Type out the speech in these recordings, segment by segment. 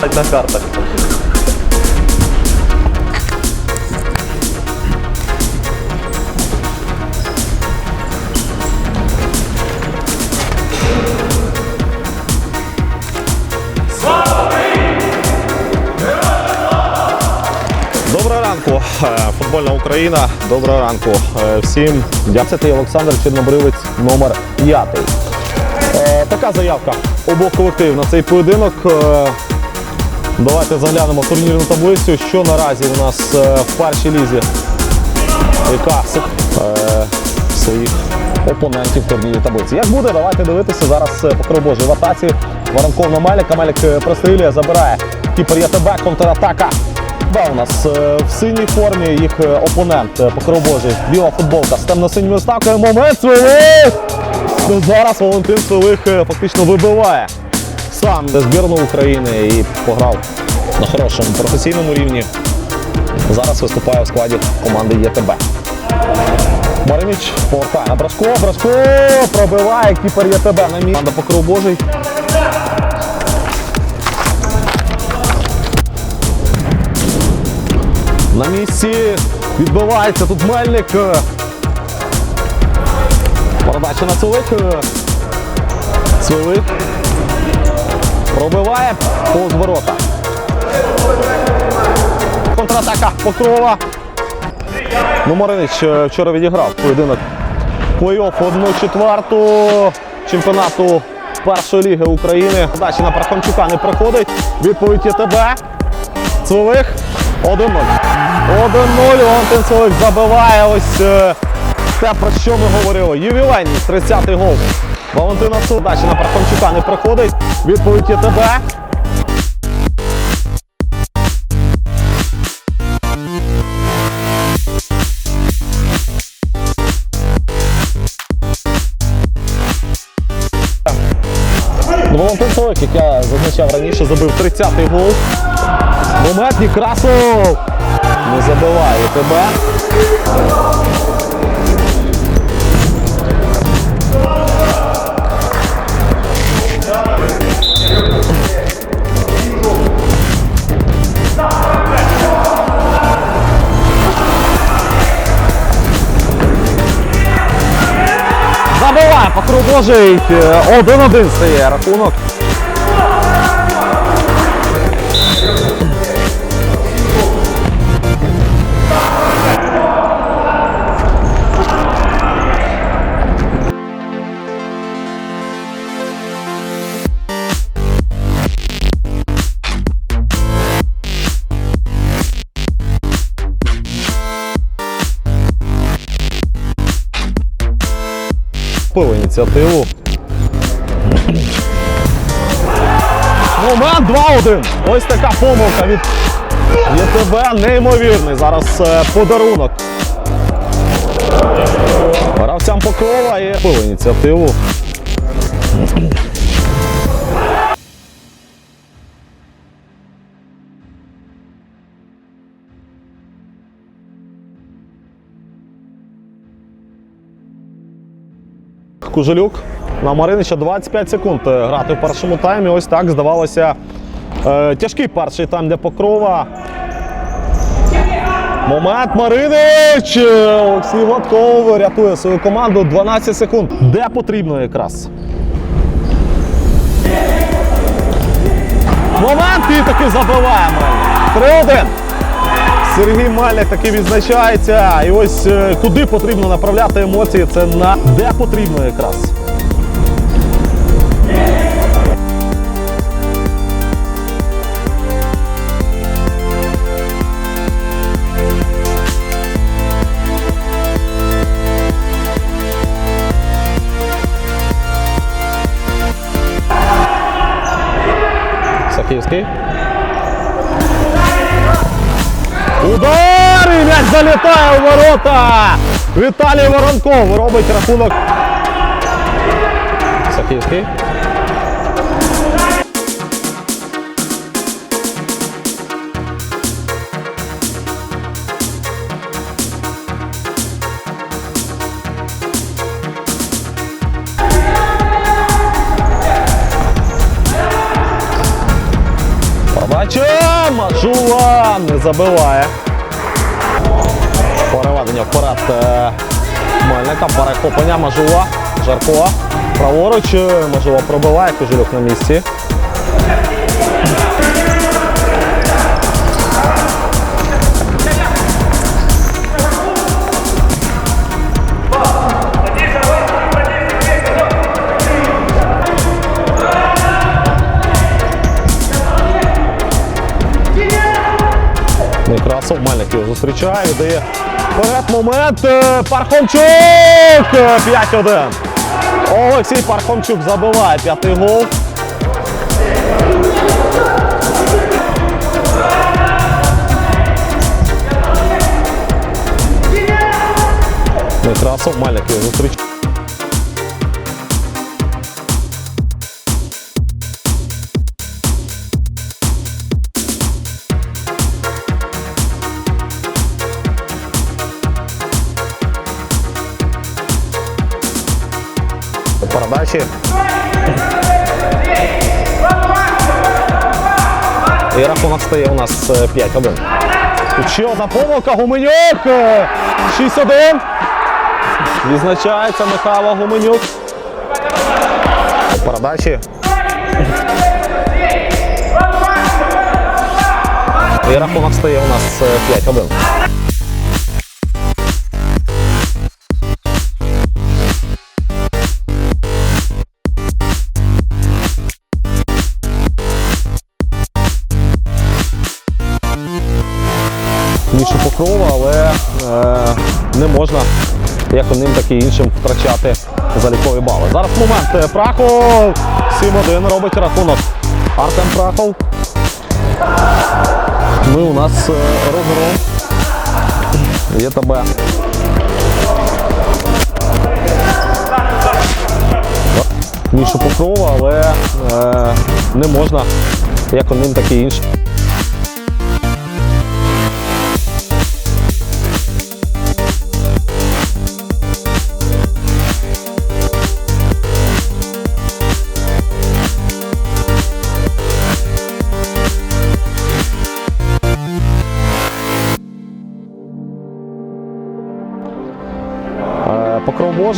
Так на картах. Доброго ранку, е, футбольна Україна. Доброго ранку е, всім. Дякую, Олександр Чорнобривець, номер 5. Е, Така заявка обох колективів на цей поєдинок. Давайте заглянемо в турнірну таблицю, що наразі у нас е, в першій лізі. Яка е, своїх опонентів турнірній таблиці. Як буде, давайте дивитися зараз е, покров Божий в атаці. Воронков на Мельника. Мельник е, прострілює, забирає. Кіпер ЄТБ, контратака. Да, у нас в синій формі їх опонент покров Божий. Біла футболка з темно-синіми ставками. Момент Свилих! Ну, зараз Валентин Свилих фактично вибиває сам за збірну України і пограв на хорошому професійному рівні. Зараз виступає в складі команди ЄТБ. Маринич повертає на Брашко. Брашко пробиває кіпер ЄТБ на місці. Команда покров Божий. На місці відбивається тут Мельник. Передача на Цвилик. Цвилик. Пробиває повз ворота. Контратака Покрова. Ну, Маринич е, вчора відіграв поєдинок плей-офф 1 четверту чемпіонату першої ліги України. Дачі на Пархомчука не приходить. Відповідь є тебе. Цвилих 1-0. 1-0. Валентин Цвилих забиває ось е, те, про що ми говорили. Ювілейний 30-й гол. Валентина Цвилих. Дачі на Пархомчука не приходить. Відповідь є тебе. Ну, Валентин Цвилик, як я зазначав раніше, забив 30-й гол. Момент Некрасов не забиває тебе. Покров Божий. 1-1 стає рахунок. Пив ініціативу. Момент 2-1. Ось така помилка від ЄТБ неймовірний. Зараз е, подарунок. Гравцям Покрова і пив ініціативу. Кужелюк на Маринича 25 секунд е, грати в першому таймі. Ось так здавалося. Е, тяжкий перший тайм для Покрова. Момент Маринич! Е, Олексій Гладков рятує свою команду 12 секунд. Де потрібно якраз. Момент і таки забиває Мельник. 3-1. Сергій Мельник таки відзначається. І ось е, куди потрібно направляти емоції, це на де потрібно якраз. Сахівський. Удар! І м'яч залітає у ворота! Віталій Воронков робить рахунок. Сахівський. Мажула не забиває. Переведення вперед е, Мельника. Перехоплення Мажула. Жарко. Праворуч. е, Мажула пробиває. Кожельок на місці. Некрасов, Мельник його зустрічає, віддає вперед момент. е, Пархомчук! Е, 5-1. Олексій Пархомчук забиває п'ятий гол. Некрасов, Мельник його зустрічає. Передачі. І рахунок стає у нас е, 5-1. Тут ще одна помилка. Гуменюк. е, 6-1. Відзначається Михайло Гуменюк. Передачі. І рахунок стає у нас е, 5-1. Як одним, так і іншим втрачати залікові бали. Зараз момент. Е, Прахов 7-1 робить рахунок. Артем Прахов. Ми у нас е, розгром. Є тебе. Мішу покрова, але е, не можна як одним, так і іншим.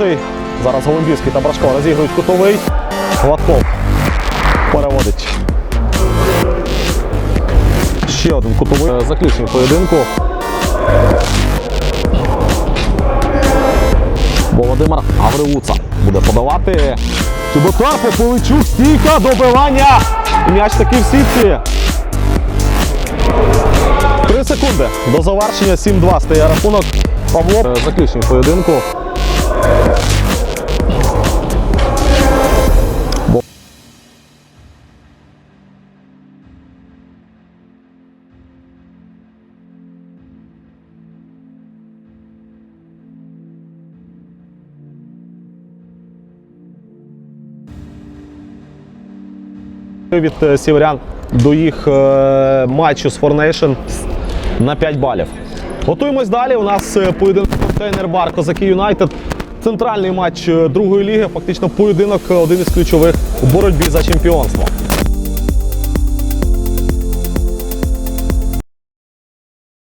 Е, Зараз Голубівський та Брашко розігрують кутовий. Гладков переводить. Ще один кутовий. Е, Заключний поєдинку. Володимир Аврилуца буде подавати. Чеботар, Поповичук, стійка, добивання. М'яч таки в сітці. Три секунди до завершення 7-2 стає рахунок. Павло. Е, Заключний поєдинку. Від е, сіверян до їх е, матчу з Форнейшн на 5 балів. Готуємось далі. У нас е, поєдинок контейнер-бар Козаки Юнайтед. Центральний матч е, другої ліги, фактично поєдинок е, один із ключових у боротьбі за чемпіонство.